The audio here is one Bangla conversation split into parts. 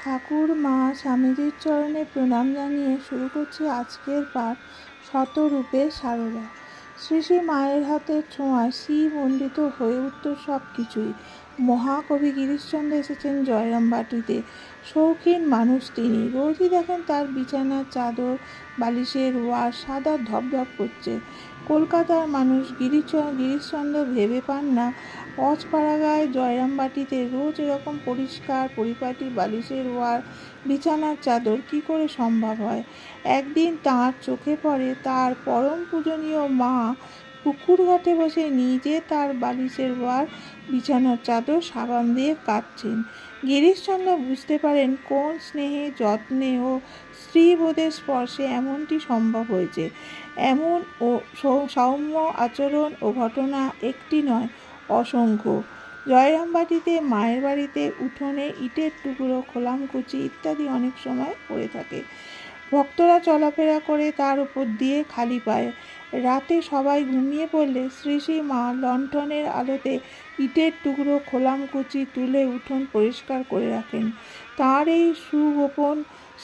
ঠাকুর মা স্বামীজির চরণে প্রণাম জানিয়ে শুরু করছি আজকের পাঠ শতরূপে সারদা। শ্রী শ্রী মায়ের হাতের ছোঁয়ায় শ্রীমণ্ডিত হয়ে উঠত সব কিছুই মহাকবি গিরিশচন্দ্র এসেছেন জয়রাম বাটিতে শৌখিন মানুষ তিনি। রোজই দেখেন তার বিছানার চাদর, বালিশের ওয়ার সাদা ধপধপ করছে। কলকাতার মানুষ গিরিশ গিরিশচন্দ্র ভেবে পান না। অজপাড়াগায় জয়রামবাটিতে রোজ এরকম পরিষ্কার পরিপাটি বালিশের ওয়ার বিছানার চাদর, কি করে সম্ভব হয়? একদিন তার চোখে পড়ে তার পরম পূজনীয় মা পুকুর ঘাটে বসে নিজে তার বালিশের ওয়ার বিছানার চাদর সাবান দিয়ে কাটছেন। গিরিশচন্দ্র বুঝতে পারেন কোন স্নেহে, যত্নে ও স্ত্রীবোধের স্পর্শে এমনটি সম্ভব হয়েছে। এমন ও সৌম্য আচরণ ও ঘটনা একটি নয়, অসংখ্য। জয়রামবাটিতে, মায়ের বাড়িতে উঠোনে ইটের টুকরো খোলামকুচি ইত্যাদি অনেক সময় পড়ে থাকে। ভক্তরা চলাফেরা করে তার উপর দিয়ে খালি পায়। রাতে সবাই ঘুমিয়ে পড়লে শ্রী শ্রী মা লণ্ঠনের আলোতে ইটের টুকরো খোলামকুচি তুলে উঠোন পরিষ্কার করে রাখেন। তার এই সুগোপন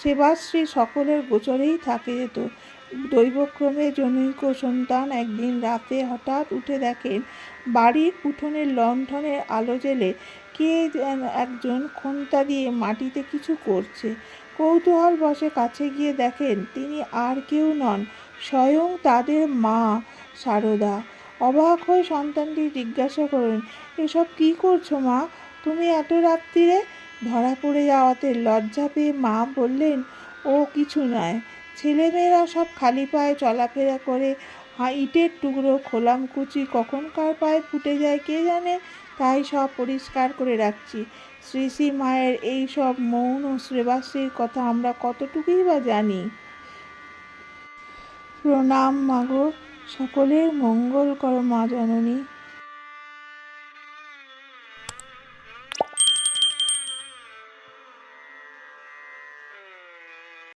সেবাশ্রী সকলের গোচরেই থাকে যেত। দৈবক্রমে জনৈক সন্তান একদিন রাতে হঠাৎ উঠে দেখেন, বাড়ির উঠোনের লণ্ঠনের আলো জেলে কে যেন একজন খন্তা দিয়ে মাটিতে কিছু করছে। কৌতূহল বসে কাছে গিয়ে দেখেন, তিনি আর কেউ নন, স্বয়ং তাদের মা সারদা। অবাক হয়ে সন্তানটি জিজ্ঞাসা করেন এসব কি করছ মা? তুমি এত রাত্রিরে ধরা পড়ে যাওয়াতে লজ্জা পেয়ে মা বললেন, ও কিছু নয় ছেলেমেয়েরা সব খালি পায়ে চলাফেরা করে ইটের টুকরো, খোলামকুচি কখন কার পায়ে ফুটে যায় কে জানে? তাই সব পরিষ্কার করে রাখছি। শ্রী শ্রী মায়ের এই সব মৌন শ্রেবাশ্রীর কথা আমরা কতটুকুই বা জানি? প্রণাম মাগো সকলের মঙ্গল করো মা জননী।